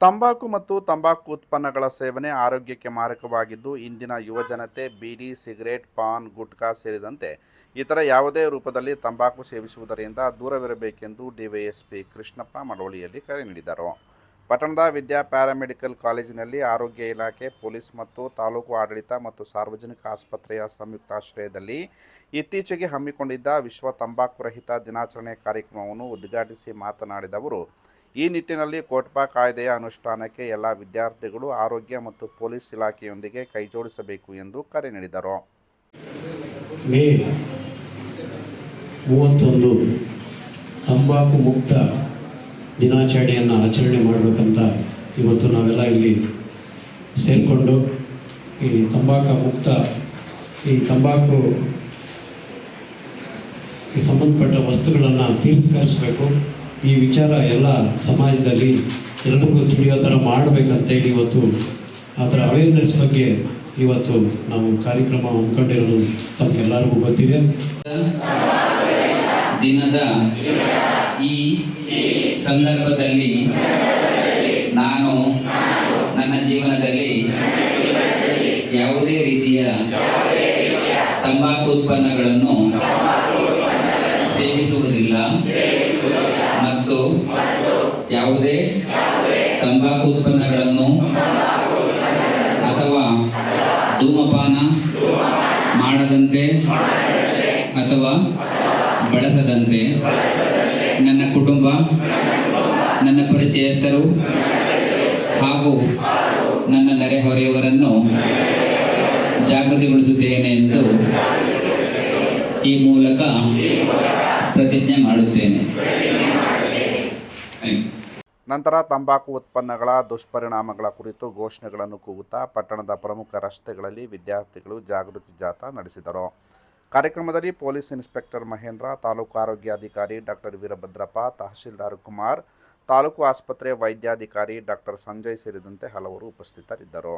ತಂಬಾಕು ಮತ್ತು ತಂಬಾಕು ಉತ್ಪನ್ನಗಳ ಸೇವನೆ ಆರೋಗ್ಯಕ್ಕೆ ಮಾರಕವಾಗಿದ್ದು, ಇಂದಿನ ಯುವಜನತೆ ಬೀಡಿ, ಸಿಗರೇಟ್, ಪಾನ್, ಗುಟ್ಕಾ ಸೇರಿದಂತೆ ಇತರ ಯಾವುದೇ ರೂಪದಲ್ಲಿ ತಂಬಾಕು ಸೇವಿಸುವುದರಿಂದ ದೂರವಿರಬೇಕೆಂದು ಡಿವೈಎಸ್ಪಿ ಕೃಷ್ಣಪ್ಪ ಮಳವಳ್ಳಿಯಲ್ಲಿ ಕರೆ ನೀಡಿದರು. ಪಟ್ಟಣದ ವಿದ್ಯಾ ಪ್ಯಾರಾಮೆಡಿಕಲ್ ಕಾಲೇಜಿನಲ್ಲಿ ಆರೋಗ್ಯ ಇಲಾಖೆ, ಪೊಲೀಸ್ ಮತ್ತು ತಾಲೂಕು ಆಡಳಿತ ಮತ್ತು ಸಾರ್ವಜನಿಕ ಆಸ್ಪತ್ರೆಯ ಸಂಯುಕ್ತಾಶ್ರಯದಲ್ಲಿ ಇತ್ತೀಚೆಗೆ ಹಮ್ಮಿಕೊಂಡಿದ್ದ ವಿಶ್ವ ತಂಬಾಕು ರಹಿತ ದಿನಾಚರಣೆ ಕಾರ್ಯಕ್ರಮವನ್ನು ಉದ್ಘಾಟಿಸಿ ಮಾತನಾಡಿದ ಅವರು ಈ ನಿಟ್ಟಿನಲ್ಲಿ ಕೋಟ್ಪಾ ಕಾಯ್ದೆಯ ಅನುಷ್ಠಾನಕ್ಕೆ ಎಲ್ಲ ವಿದ್ಯಾರ್ಥಿಗಳು, ಆರೋಗ್ಯ ಮತ್ತು ಪೊಲೀಸ್ ಇಲಾಖೆಯೊಂದಿಗೆ ಕೈಜೋಡಿಸಬೇಕು ಎಂದು ಕರೆ ನೀಡಿದರು. ಮೇ ಮೂವತ್ತೊಂದು ತಂಬಾಕು ಮುಕ್ತ ದಿನಾಚರಣೆಯನ್ನು ಆಚರಣೆ ಮಾಡಬೇಕಂತ ಇವತ್ತು ನಾವೆಲ್ಲ ಇಲ್ಲಿ ಸೇರಿಕೊಂಡು ಈ ತಂಬಾಕು ಮುಕ್ತ, ಈ ತಂಬಾಕು ಸಂಬಂಧಪಟ್ಟ ವಸ್ತುಗಳನ್ನು ತಿರಸ್ಕರಿಸಬೇಕು. ಈ ವಿಚಾರ ಎಲ್ಲ ಸಮಾಜದಲ್ಲಿ ಎಲ್ರಿಗೂ ತಿಳಿಯೋ ಥರ ಮಾಡಬೇಕಂತೇಳಿ ಇವತ್ತು ಅದರ ಅವೇರ್ನೆಸ್ ಬಗ್ಗೆ ಇವತ್ತು ನಾವು ಕಾರ್ಯಕ್ರಮ ಹಮ್ಮಿಕೊಂಡಿರೋದು ತಮಗೆಲ್ಲರಿಗೂ ಗೊತ್ತಿದೆ. ದಿನದ ಈ ಸಂದರ್ಭದಲ್ಲಿ ನಾನು ನನ್ನ ಜೀವನದಲ್ಲಿ ಯಾವುದೇ ರೀತಿಯ ತಂಬಾಕು ಉತ್ಪನ್ನಗಳನ್ನು ಸೇವಿಸುವುದಿಲ್ಲ. ಮತ್ತು ಯಾವುದೇ ತಂಬಾಕು ಉತ್ಪನ್ನಗಳನ್ನು ಅಥವಾ ಧೂಮಪಾನ ಮಾಡದಂತೆ ಅಥವಾ ಬಳಸದಂತೆ ನನ್ನ ಕುಟುಂಬ, ನನ್ನ ಪರಿಚಯಸ್ಥರು ಹಾಗೂ ನನ್ನ ನೆರೆಹೊರೆಯವರನ್ನು ಜಾಗೃತಿಗೊಳಿಸುತ್ತೇನೆ ಎಂದು ಈ ಮೂಲಕ ಪ್ರತಿಜ್ಞೆ ಮಾಡುತ್ತೇನೆ. ನಂತರ ತಂಬಾಕು ಉತ್ಪನ್ನಗಳ ದುಷ್ಪರಿಣಾಮಗಳ ಕುರಿತು ಘೋಷಣೆಗಳನ್ನು ಕೂಗುತ್ತಾ ಪಟ್ಟಣದ ಪ್ರಮುಖ ರಸ್ತೆಗಳಲ್ಲಿ ವಿದ್ಯಾರ್ಥಿಗಳು ಜಾಗೃತಿ ಜಾಥಾ ನಡೆಸಿದರು. ಕಾರ್ಯಕ್ರಮದಲ್ಲಿ ಪೊಲೀಸ್ ಇನ್ಸ್ಪೆಕ್ಟರ್ ಮಹೇಂದ್ರ, ತಾಲೂಕು ಆರೋಗ್ಯಾಧಿಕಾರಿ ಡಾಕ್ಟರ್ ವೀರಭದ್ರಪ್ಪ, ತಹಶೀಲ್ದಾರ್ ಕುಮಾರ್, ತಾಲೂಕು ಆಸ್ಪತ್ರೆ ವೈದ್ಯಾಧಿಕಾರಿ ಡಾಕ್ಟರ್ ಸಂಜಯ್ ಸೇರಿದಂತೆ ಹಲವರು ಉಪಸ್ಥಿತರಿದ್ದರು.